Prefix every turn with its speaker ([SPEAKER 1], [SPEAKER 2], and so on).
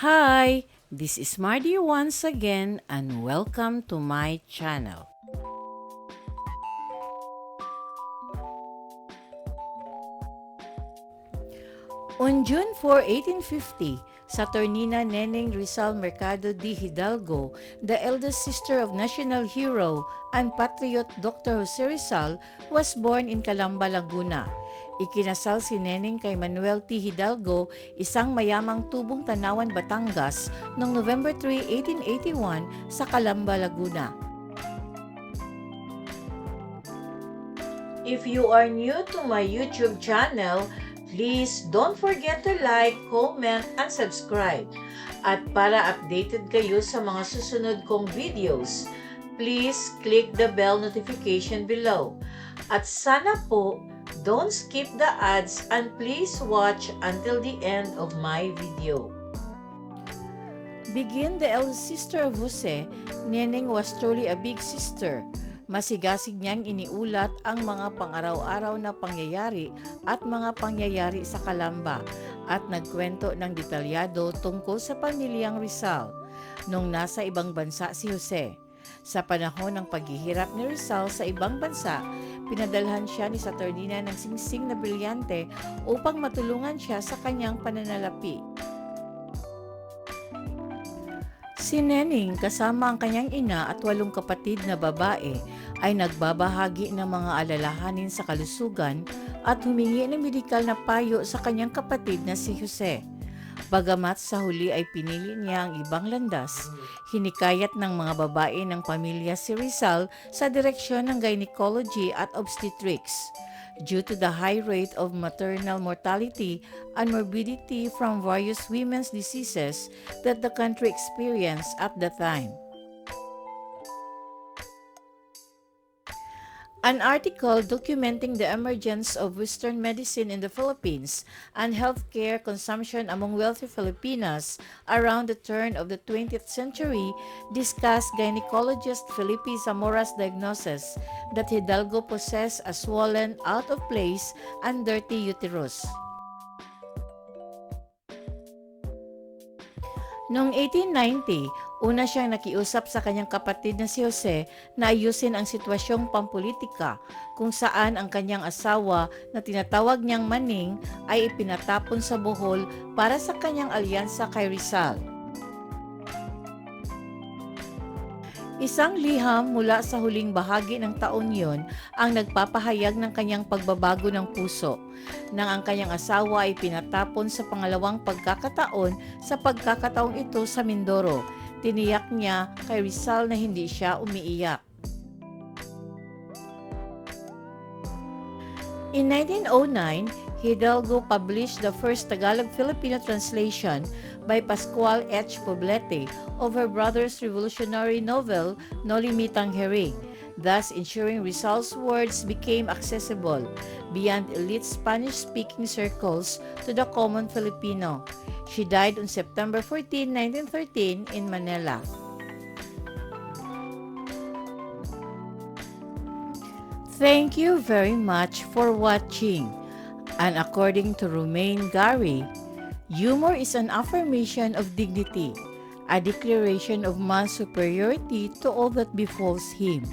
[SPEAKER 1] Hi, this is Mardy once again and welcome to my channel. On June 4, 1850, Saturnina Neneng Rizal Mercado de Hidalgo, the eldest sister of national hero and patriot Dr. Jose Rizal, was born in Calamba, Laguna. Ikinasal si Neneng kay Manuel T. Hidalgo, isang mayamang tubong Tanawan, Batangas, noong November 3, 1881 sa Calamba, Laguna. If you are new to my YouTube channel, please don't forget to like, comment, and subscribe. At para updated kayo sa mga susunod kong videos, please click the bell notification below. At sana po, don't skip the ads and please watch until the end of my video. Begin the eldest sister of Jose, Neneng was truly a big sister. Masigasig niyang iniulat ang mga pang-araw-araw na pangyayari at mga pangyayari sa Kalamba at nagkwento ng detalyado tungkol sa pamilyang Rizal nung nasa ibang bansa si Jose. Sa panahon ng paghihirap ni Rizal sa ibang bansa, pinadalhan siya ni Saturnina ng singsing na brilyante upang matulungan siya sa kanyang pananalapi. Si Neneng kasama ang kanyang ina at walong kapatid na babae ay nagbabahagi ng mga alalahanin sa kalusugan at humingi ng medikal na payo sa kanyang kapatid na si Jose. Bagamat sa huli ay pinili niya ang ibang landas, hinikayat ng mga babae ng pamilya si Rizal sa direksyon ng gynecology at obstetrics. Due to the high rate of maternal mortality and morbidity from various women's diseases that the country experienced at the time. An article documenting the emergence of Western medicine in the Philippines and healthcare consumption among wealthy Filipinas around the turn of the 20th century discussed gynecologist Felipe Zamora's diagnosis that Hidalgo possessed a swollen, out of place, and dirty uterus. Noong 1890, una siyang nakiusap sa kanyang kapatid na si Jose na ayusin ang sitwasyong pampolitika kung saan ang kanyang asawa na tinatawag niyang Maning ay ipinatapon sa Bohol para sa kanyang alyansa kay Rizal. Isang liham mula sa huling bahagi ng taon yon ang nagpapahayag ng kanyang pagbabago ng puso nang ang kanyang asawa ay pinatapon sa pangalawang pagkakataon sa pagkakataong ito sa Mindoro. Tiniyak niya kay Rizal na hindi siya umiiyak. In 1909, Hidalgo published the first Tagalog-Filipino translation by Pascual H. Poblete of her brother's revolutionary novel No Limitang Herring, thus ensuring Rizal's words became accessible beyond elite Spanish-speaking circles to the common Filipino. She died on September 14, 1913 in Manila. Thank you very much for watching. And according to Romain Gary, humor is an affirmation of dignity, a declaration of man's superiority to all that befalls him.